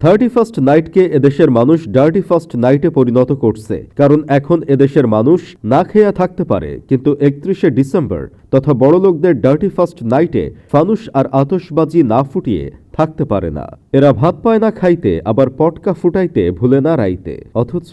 Thirty first নাইটকে এদেশের মানুষ dirty first নাইটে পরিণত করছে, কারণ এখন এদেশের মানুষ না খেয়া থাকতে পারে। কিন্তু একত্রিশে ডিসেম্বর তথা বড়লোকদের ডার্টি ফার্স্ট নাইটে ফানুস আর আতসবাজি না ফুটিয়ে থাকতে পারে না। এরা ভাত পায় না খাইতে, আবার পটকা ফুটাইতে ভুলে না রাইতে। অথচ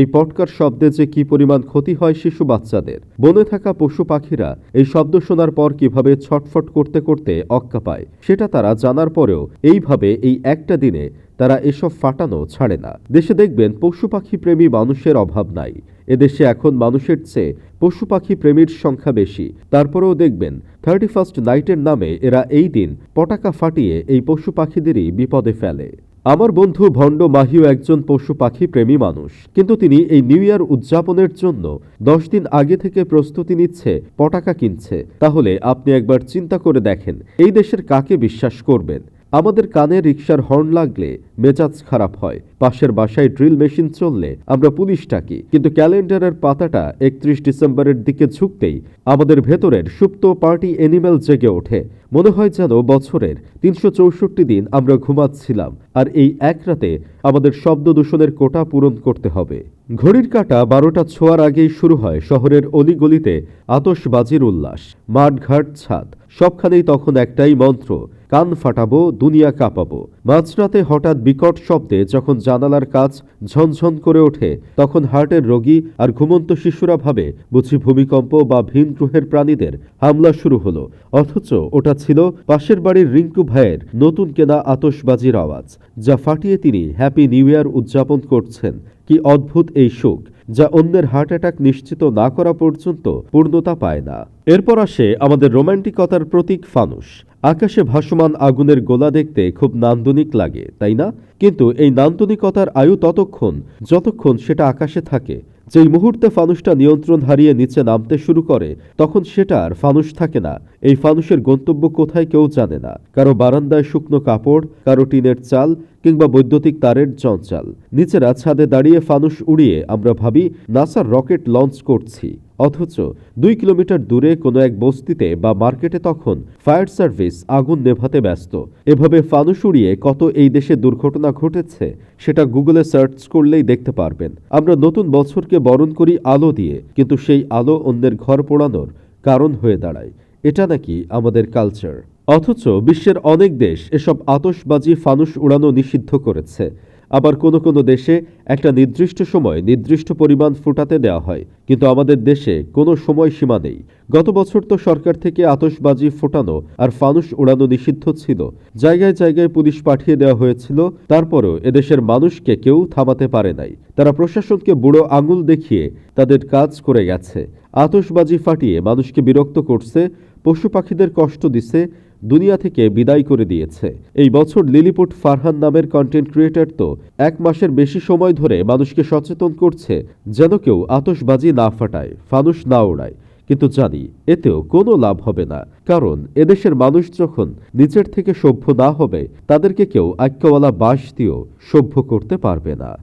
এই পটকার শব্দে যে কি পরিমাণ ক্ষতি হয় শিশু বাচ্চাদের। বনে থাকা পশু পাখিরা এই শব্দ শোনার পর কীভাবে ছটফট করতে করতে অক্কা পায়, সেটা তারা জানার পরেও এইভাবে এই একটা দিনে তারা এসব ফাটানো ছাড়ে না। দেশে দেখবেন পশু পাখি প্রেমী মানুষের অভাব নাই। এদেশে এখন মানুষের চেয়ে পশু পাখি প্রেমীর সংখ্যা বেশি। তারপরেও দেখবেন, থার্টি ফার্স্ট নাইটের নামে এরা এই দিন পটাকা ফাটিয়ে এই পশু পাখিদেরই বিপদে ফেলে। আমার বন্ধু ভণ্ড মাহিও একজন পশু পাখি প্রেমী মানুষ, কিন্তু তিনি এই নিউ ইয়ার উদযাপনের জন্য দশ দিন আগে থেকে প্রস্তুতি নিচ্ছে পটাকা কিনছে। তাহলে আপনি একবার চিন্তা করে দেখেন, এই দেশের কাকে বিশ্বাস করবেন? আমাদের কানে রিক্সার হর্ন লাগলে মেজাজ খারাপ হয়। পাশের বাসায় ড্রিল মেশিন চললে আমরা পুলিশ ডাকি। কিন্তু ক্যালেন্ডারের পাতাটা একত্রিশ ডিসেম্বরের দিকে ঝুঁকতেই আমাদের ভেতরের সুপ্ত পার্টি অ্যানিমেল জেগে ওঠে। মনে হয় যেন বছরের তিনশো চৌষট্টি দিন আমরা ঘুমাচ্ছিলাম, আর এই এক রাতে আমাদের শব্দ দূষণের কোটা পূরণ করতে হবে। ঘড়ির কাটা বারোটা ছোঁয়ার আগেই শুরু হয় শহরের অলিগলিতে আতশবাজির উল্লাস। মাঠঘাট ছাদ, সবখানেই তখন একটাই মন্ত্র কান ফাটাবো, দুনিয়া কাঁপাবো। মাঝরাতে হঠাৎ বিকট শব্দে যখন জানালার কাজ ঝনঝন করে ওঠে, তখন হার্টের রোগী আর ঘুমন্ত শিশুরা ভাবে, বুঝি ভূমিকম্প বা ভিন গ্রহের প্রাণীদের হামলা শুরু হলো। অথচ ওটা ছিল পাশের বাড়ির রিঙ্কু ভাইয়ের নতুন কেনা আতসবাজির আওয়াজ, যা ফাটিয়ে তিনি হ্যাপি নিউ ইয়ার উদযাপন করছেন। কি অদ্ভুত এই সুখ যা অন্যের হার্ট অ্যাটাক নিশ্চিত না করা পর্যন্ত পূর্ণতা পায় না। এরপর আসে আমাদের রোমান্টিকতার প্রতীক ফানুস। আকাশে ভাসমান আগুনের গোলা দেখতে খুব নান্দনিক লাগে, তাই না? কিন্তু এই নান্দনিকতার আয়ু ততক্ষণ, যতক্ষণ সেটা আকাশে থাকে। যেই মুহূর্তে ফানুসটা নিয়ন্ত্রণ হারিয়ে নিচে নামতে শুরু করে, তখন সেটা আর ফানুষ থাকে না। এই ফানুসের গন্তব্য কোথায় কেউ জানে না। কারও বারান্দায় শুকনো কাপড়, কারও টিনের চাল কিংবা বৈদ্যুতিক তারের চঞ্চাল। নিচেরা ছাদে দাঁড়িয়ে ফানুস উড়িয়ে আমরা ভাবি, নাসার রকেট লঞ্চ করছি। অথচ দুই কিলোমিটার দূরে কোনো এক বস্তিতে বা মার্কেটে তখন ফায়ার সার্ভিস আগুন নেভাতে ব্যস্ত। এভাবে ফানুস উড়িয়ে কত এই দেশে দুর্ঘটনা ঘটেছে, সেটা গুগলে সার্চ করলেই দেখতে পারবেন। আমরা নতুন বছরকে বরণ করি আলো দিয়ে, কিন্তু সেই আলো অন্যের ঘর পোড়ানোর কারণ হয়ে দাঁড়ায়। এটা নাকি আমাদের কালচার? অথচ বিশ্বের অনেক দেশ এসব আতশবাজি ফানুস উড়ানো নিষিদ্ধ করেছে। আবার কোনো কোনো দেশে একটা নির্দিষ্ট সময় নির্দিষ্ট পরিমাণ ফুটাতে দেওয়া হয়, কিন্তু আমাদের দেশে কোনো সময়সীমা নেই। গত বছর তো সরকার থেকে আতশবাজি ফোটানো আর ফানুস উড়ানো নিষিদ্ধ ছিল। জায়গায় জায়গায় পুলিশ পাঠিয়ে দেওয়া হয়েছিল, তারপরেও এদেশের মানুষকে কেউ থামাতে পারে নাই। তারা প্রশাসনকে বুড়ো আঙুল দেখিয়ে তাদের কাজ করে গেছে। আতশবাজি ফাটিয়ে মানুষকে বিরক্ত করছে, পশু পাখিদের কষ্ট দিছে দুনিয়া থেকে বিদায় করে দিয়েছে। এই বছর লিলিপুট ফারহান নামের কন্টেন্ট ক্রিয়েটর তো এক মাসের বেশি সময় ধরে মানুষকে সচেতন করছে, যেন কেউ আতসবাজি না ফাটায় ফানুস না ওড়ায়। কিন্তু জানি, এতেও কোনো লাভ হবে না। কারণ এদেশের মানুষ যখন নিচের থেকে সভ্য না হবে, তাদেরকে কেউ আক্যওয়ালা বাঁশ দিয়েও সভ্য করতে পারবে না।